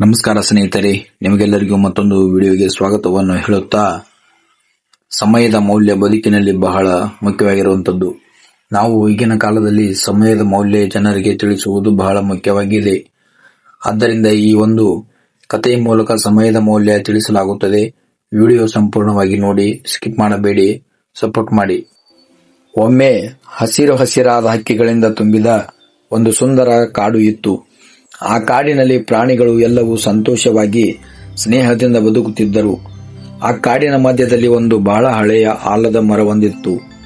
ನಮಸ್ಕಾರ ಸ್ನೇಹಿತರೆ, ನಿಮಗೆಲ್ಲರಿಗೂ ಮತ್ತೊಂದು ವಿಡಿಯೋಗೆ ಸ್ವಾಗತವನ್ನು ಹೇಳುತ್ತಾ, ಸಮಯದ ಮೌಲ್ಯ ಬದುಕಿನಲ್ಲಿ ಬಹಳ ಮುಖ್ಯವಾಗಿರುವಂಥದ್ದು. ನಾವು ಈಗಿನ ಕಾಲದಲ್ಲಿ ಸಮಯದ ಮೌಲ್ಯ ಜನರಿಗೆ ತಿಳಿಸುವುದು ಬಹಳ ಮುಖ್ಯವಾಗಿದೆ. ಆದ್ದರಿಂದ ಈ ಒಂದು ಕಥೆಯ ಮೂಲಕ ಸಮಯದ ಮೌಲ್ಯ ತಿಳಿಸಲಾಗುತ್ತದೆ. ವಿಡಿಯೋ ಸಂಪೂರ್ಣವಾಗಿ ನೋಡಿ, ಸ್ಕಿಪ್ ಮಾಡಬೇಡಿ, ಸಪೋರ್ಟ್ ಮಾಡಿ. ಒಮ್ಮೆ ಹಸಿರು ಹಸಿರಾದ ಹಕ್ಕಿಗಳಿಂದ ತುಂಬಿದ ಒಂದು ಸುಂದರ ಕಾಡು ಇತ್ತು. ಆ ಕಾಡಿನಲ್ಲಿ ಪ್ರಾಣಿಗಳು ಎಲ್ಲವೂ ಸಂತೋಷವಾಗಿ ಸ್ನೇಹದಿಂದ ಬದುಕುತ್ತಿದ್ದರು. ಆ ಕಾಡಿನ ಮಧ್ಯದಲ್ಲಿ ಒಂದು ಬಹಳ ಹಳೆಯ ಆಲದ ಮರವೊಂದಿತ್ತು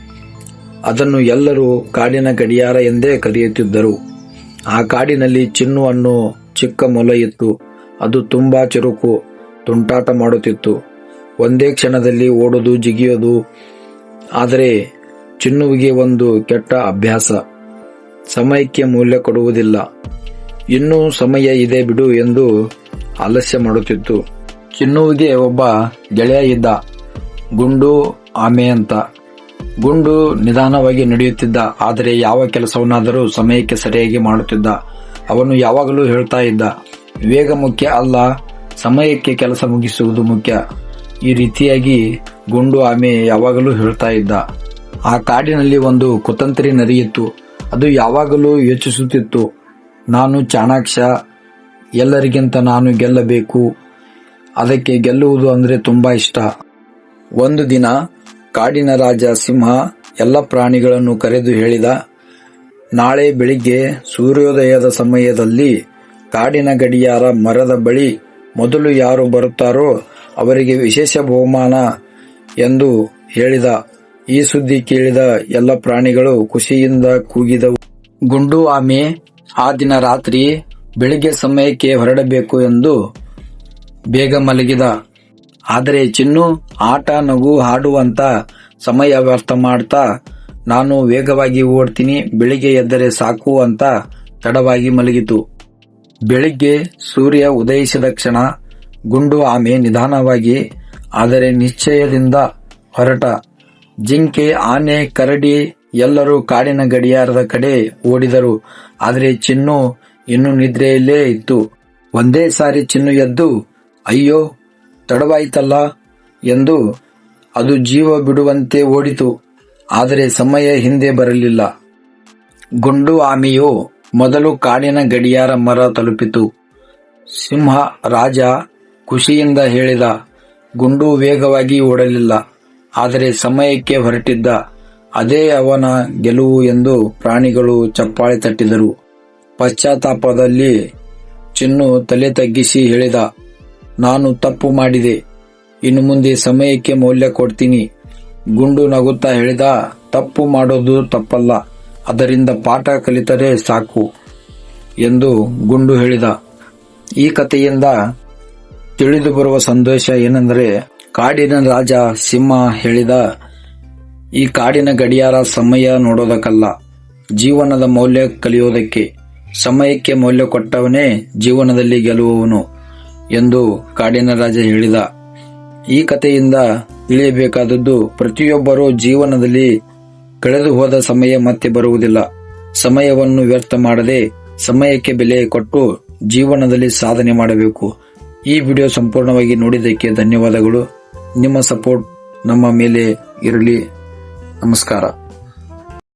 ಅದನ್ನು ಎಲ್ಲರೂ ಕಾಡಿನ ಗಡಿಯಾರ ಎಂದೇ ಕರೆಯುತ್ತಿದ್ದರು. ಆ ಕಾಡಿನಲ್ಲಿ ಚಿನ್ನು ಅನ್ನೋ ಚಿಕ್ಕ ಮೊಲ ಇತ್ತು. ಅದು ತುಂಬಾ ಚುರುಕು, ತುಂಟಾಟ ಮಾಡುತ್ತಿತ್ತು. ಒಂದೇ ಕ್ಷಣದಲ್ಲಿ ಓಡೋದು, ಜಿಗಿಯೋದು, ಆದರೆ ಚಿನ್ನುವಿಗೆ ಒಂದು ಕೆಟ್ಟ ಅಭ್ಯಾಸ. ಸಮಯಕ್ಕೆ ಮೌಲ್ಯ ಕೊಡುವುದಿಲ್ಲ. ಇನ್ನೂ ಸಮಯ ಇದೆ ಬಿಡು ಎಂದು ಆಲಸ್ಯ ಮಾಡುತ್ತಿತ್ತು. ಚಿನ್ನುವಿಗೆ ಒಬ್ಬ ಗೆಳೆಯ ಇದ್ದ. ಗುಂಡು ಆಮೆ ಅಂತ. ಗುಂಡು ನಿಧಾನವಾಗಿ ನಡೆಯುತ್ತಿದ್ದ, ಆದರೆ ಯಾವ ಕೆಲಸವನ್ನಾದರೂ ಸಮಯಕ್ಕೆ ಸರಿಯಾಗಿ ಮಾಡುತ್ತಿದ್ದ. ಅವನು ಯಾವಾಗಲೂ ಹೇಳ್ತಾ ಇದ್ದ ವೇಗ ಮುಖ್ಯ ಅಲ್ಲ, ಸಮಯಕ್ಕೆ ಕೆಲಸ ಮುಗಿಸುವುದು ಮುಖ್ಯ. ಈ ರೀತಿಯಾಗಿ ಗುಂಡು ಆಮೆ ಯಾವಾಗಲೂ ಹೇಳ್ತಾ ಇದ್ದ. ಆ ಕಾಡಿನಲ್ಲಿ ಒಂದು ಕುತಂತ್ರಿ ನರಿಯಿತ್ತು ಅದು ಯಾವಾಗಲೂ ಯೋಚಿಸುತ್ತಿತ್ತು. ನಾನು ಚಾಣಾಕ್ಷ, ಎಲ್ಲರಿಗಿಂತ ನಾನು ಗೆಲ್ಲಬೇಕು. ಅದಕ್ಕೆ ಗೆಲ್ಲುವುದು ಅಂದ್ರೆ ತುಂಬಾ ಇಷ್ಟ. ಒಂದು ದಿನ ಕಾಡಿನ ರಾಜ ಸಿಂಹ ಎಲ್ಲ ಪ್ರಾಣಿಗಳನ್ನು ಕರೆದು ಹೇಳಿದ, ನಾಳೆ ಬೆಳಿಗ್ಗೆ ಸೂರ್ಯೋದಯದ ಸಮಯದಲ್ಲಿ ಕಾಡಿನ ಗಡಿಯಾರ ಮರದ ಬಳಿ ಮೊದಲು ಯಾರು ಬರುತ್ತಾರೋ ಅವರಿಗೆ ವಿಶೇಷ ಬಹುಮಾನ ಎಂದು ಹೇಳಿದ. ಈ ಸುದ್ದಿ ಕೇಳಿದ ಎಲ್ಲ ಪ್ರಾಣಿಗಳು ಖುಷಿಯಿಂದ ಕೂಗಿದವು. ಗುಂಡು ಆಮೆ ಆ ದಿನ ರಾತ್ರಿ ಬೆಳಿಗ್ಗೆ ಸಮಯಕ್ಕೆ ಹೊರಡಬೇಕು ಎಂದು ಬೇಗ ಮಲಗಿದ. ಆದರೆ ಚಿನ್ನು ಆಟ, ನಗು, ಹಾಡುವಂತ ಸಮಯ ವ್ಯರ್ಥ ಮಾಡ್ತಾ, ನಾನು ವೇಗವಾಗಿ ಓಡ್ತೀನಿ, ಬೆಳಿಗ್ಗೆ ಎದ್ದರೆ ಸಾಕು ಅಂತ ತಡವಾಗಿ ಮಲಗಿತು. ಬೆಳಿಗ್ಗೆ ಸೂರ್ಯ ಉದಯಿಸಿದ ಕ್ಷಣ ಗುಂಡು ಆಮೆ ನಿಧಾನವಾಗಿ, ಆದರೆ ನಿಶ್ಚಯದಿಂದ ಹೊರಟ. ಜಿಂಕೆ, ಆನೆ, ಕರಡಿ ಎಲ್ಲರೂ ಕಾಡಿನ ಗಡಿಯಾರದ ಕಡೆ ಓಡಿದರು. ಆದರೆ ಚಿನ್ನು ಇನ್ನೂ ನಿದ್ರೆಯಲ್ಲೇ ಇತ್ತು. ಒಂದೇ ಸಾರಿ ಚಿನ್ನು ಎದ್ದು, ಅಯ್ಯೋ, ತಡವಾಯಿತಲ್ಲ ಎಂದು ಅದು ಜೀವ ಬಿಡುವಂತೆ ಓಡಿತು. ಆದರೆ ಸಮಯ ಹಿಂದೆ ಬರಲಿಲ್ಲ. ಗುಂಡು ಆಮೆಯು ಮೊದಲು ಕಾಡಿನ ಗಡಿಯಾರ ಮರ ತಲುಪಿತು. ಸಿಂಹ ರಾಜ ಖುಷಿಯಿಂದ ಹೇಳಿದ, ಗುಂಡು ವೇಗವಾಗಿ ಓಡಲಿಲ್ಲ, ಆದರೆ ಸಮಯಕ್ಕೆ ಹೊರಟಿದ್ದ. ಅದೇ ಅವನ ಗೆಲುವು ಎಂದು ಪ್ರಾಣಿಗಳು ಚಪ್ಪಾಳೆ ತಟ್ಟಿದರು. ಪಶ್ಚಾತ್ತಾಪದಲ್ಲಿ ಚಿನ್ನು ತಲೆ ತಗ್ಗಿಸಿ ಹೇಳಿದ, ನಾನು ತಪ್ಪು ಮಾಡಿದೆ. ಇನ್ನು ಮುಂದೆ ಸಮಯಕ್ಕೆ ಮೌಲ್ಯ ಕೊಡ್ತೀನಿ. ಗುಂಡು ನಗುತ್ತಾ ಹೇಳಿದ, ತಪ್ಪು ಮಾಡೋದು ತಪ್ಪಲ್ಲ. ಅದರಿಂದ ಪಾಠ ಕಲಿತರೆ ಸಾಕು. ಎಂದು ಗುಂಡು ಹೇಳಿದ. ಈ ಕಥೆಯಿಂದ ತಿಳಿದು ಬರುವ ಸಂದೇಶ ಏನೆಂದರೆ, ಕಾಡಿನ ರಾಜ ಸಿಂಹ ಹೇಳಿದ ಈ ಕಾಡಿನ ಗಡಿಯಾರ ಸಮಯ ನೋಡೋದಕ್ಕಲ್ಲ. ಜೀವನದ ಮೌಲ್ಯ ಕಲಿಯೋದಕ್ಕೆ. ಸಮಯಕ್ಕೆ ಮೌಲ್ಯ ಕೊಟ್ಟವನೇ ಜೀವನದಲ್ಲಿ ಗೆಲ್ಲುವವನು ಎಂದು ಕಾಡಿನ ರಾಜ ಹೇಳಿದ. ಈ ಕಥೆಯಿಂದ ತಿಳಿಯಬೇಕಾದದ್ದು ಪ್ರತಿಯೊಬ್ಬರೂ ಜೀವನದಲ್ಲಿ ಕಳೆದು ಹೋದ ಸಮಯ ಮತ್ತೆ ಬರುವುದಿಲ್ಲ. ಸಮಯವನ್ನು ವ್ಯರ್ಥ ಮಾಡದೆ ಸಮಯಕ್ಕೆ ಬೆಲೆ ಕೊಟ್ಟು ಜೀವನದಲ್ಲಿ ಸಾಧನೆ ಮಾಡಬೇಕು. ಈ ವಿಡಿಯೋ ಸಂಪೂರ್ಣವಾಗಿ ನೋಡಿದ್ದಕ್ಕೆ ಧನ್ಯವಾದಗಳು. ನಿಮ್ಮ ಸಪೋರ್ಟ್ ನಮ್ಮ ಮೇಲೆ ಇರಲಿ. ನಮಸ್ಕಾರ.